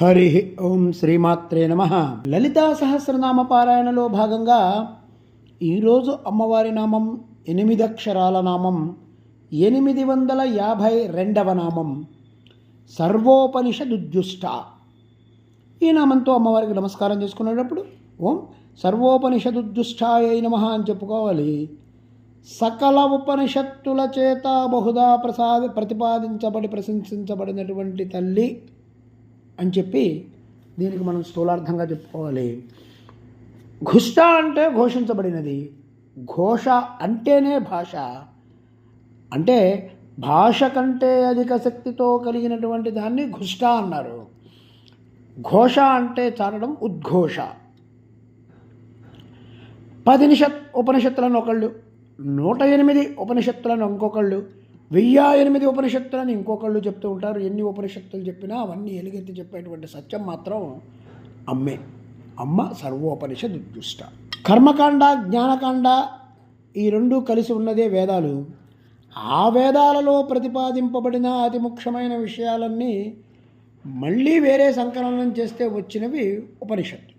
హరి ఓం శ్రీమాత్రే నమ. లలితా సహస్రనామ పారాయణలో భాగంగా ఈరోజు అమ్మవారి నామం ఎనిమిది అక్షరాల నామం ఎనిమిది వందల యాభై రెండవ నామం సర్వోపనిషదుద్యుష్ట. ఈ నామంతో అమ్మవారికి నమస్కారం చేసుకునేటప్పుడు ఓం సర్వోపనిషదుద్యుష్టాయ నమ అని చెప్పుకోవాలి. సకల ఉపనిషత్తుల చేత బహుదా ప్రసాద ప్రతిపాదించబడి ప్రశంసించబడినటువంటి తల్లి అని చెప్పి దీనికి మనం స్థూలార్థంగా చెప్పుకోవాలి. ఘుష్ట అంటే ఘోషించబడినది. ఘోష అంటేనే భాష. అంటే భాష కంటే అధిక శక్తితో కలిగినటువంటి దాన్ని ఘుష్ట అన్నారు. ఘోష అంటే చాలడం ఉద్ఘోష. పది నిషత్ ఉపనిషత్తులను ఒకళ్ళు నూట ఎనిమిది ఉపనిషత్తులను ఇంకొకళ్ళు వెయ్యి ఎనిమిది ఉపనిషత్తులను ఇంకొకళ్ళు చెప్తూ ఉంటారు. ఎన్ని ఉపనిషత్తులు చెప్పినా అవన్నీ ఎలుగెత్తి చెప్పేటువంటి సత్యం మాత్రం అమ్మే. అమ్మ సర్వోపనిషద్ దుష్ట కర్మకాండ జ్ఞానకాండ ఈ రెండు కలిసి ఉన్నదే వేదాలు. ఆ వేదాలలో ప్రతిపాదింపబడిన అతి ముఖ్యమైన విషయాలన్నీ మళ్ళీ వేరే సంకలనం చేస్తే వచ్చినవి ఉపనిషత్తులు.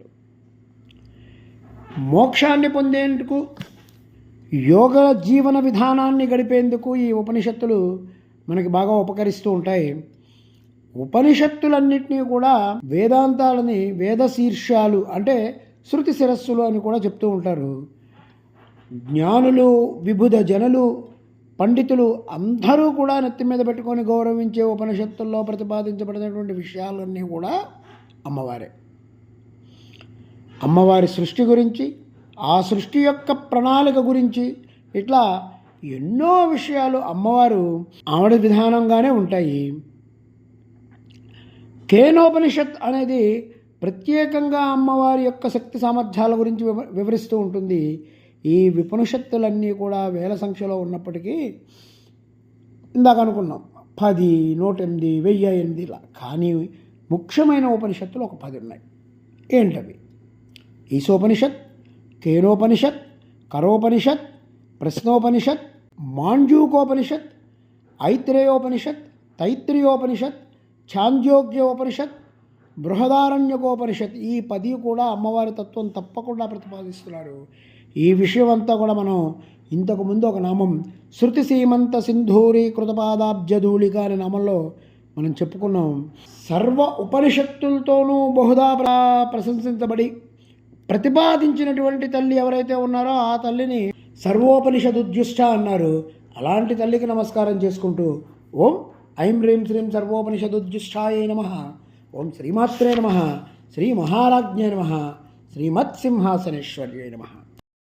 మోక్షాన్ని పొందేందుకు యోగ జీవన విధానాన్ని గడిపేందుకు ఈ ఉపనిషత్తులు మనకి బాగా ఉపకరిస్తూ ఉంటాయి. ఉపనిషత్తులన్నింటినీ కూడా వేదాంతాలని వేద శీర్షాలు అంటే శృతి శిరస్సులు అని కూడా చెప్తూ ఉంటారు. జ్ఞానులు విభుధ జనులు పండితులు అందరూ కూడా నెత్తి మీద పెట్టుకొని గౌరవించే ఉపనిషత్తుల్లో ప్రతిపాదించబడినటువంటి విషయాలన్నీ కూడా అమ్మవారే. అమ్మవారి సృష్టి గురించి ఆ సృష్టి యొక్క ప్రణాళిక గురించి ఇట్లా ఎన్నో విషయాలు అమ్మవారు ఆవిడ విధానంగానే ఉంటాయి. కేనోపనిషత్ అనేది ప్రత్యేకంగా అమ్మవారి యొక్క శక్తి సామర్థ్యాల గురించి వివ- వివరిస్తూ ఉంటుంది. ఈ విపనిషత్తులన్నీ కూడా వేల సంఖ్యలో ఉన్నప్పటికీ ఇందాక అనుకున్నాం పది నూట ఎనిమిది వెయ్యి ఎనిమిది ఇలా. కానీ ముఖ్యమైన ఉపనిషత్తులు ఒక పది ఉన్నాయి. ఏంటవి? ఈశోపనిషత్ కేనోపనిషత్ కరోపనిషత్ ప్రశ్నోపనిషత్ మాంజూకోపనిషత్ ఐత్రేయోపనిషత్ తైత్రియోపనిషత్ ఛాంద్యోగ్యోపనిషత్ బృహదారణ్యకోపనిషత్ ఈ పది కూడా అమ్మవారి తత్వం తప్పకుండా ప్రతిపాదిస్తున్నారు ఈ విషయం అంతా కూడా మనం ఇంతకు ముందు ఒక నామం శృతి సీమంత సింధూరి కృతపాదాబ్జధూళిక అనే నామంలో మనం చెప్పుకున్నాం. సర్వ ఉపనిషత్తులతోనూ బహుదా ప్ర- ప్రశంసించబడి ప్రతిపాదించినటువంటి తల్లి ఎవరైతే ఉన్నారో ఆ తల్లిని సర్వోపనిషదుద్యుష్ట అన్నారు. అలాంటి తల్లికి నమస్కారం చేసుకుంటూ ఓం ఐం హ్రీం శ్రీం సర్వోపనిషదుద్యుష్టాయ నమ. ఓం శ్రీమాత్రే నమ. శ్రీ మహారాజ్ఞే నమ. శ్రీమత్సింహాసనేశ్వర్యే నమ.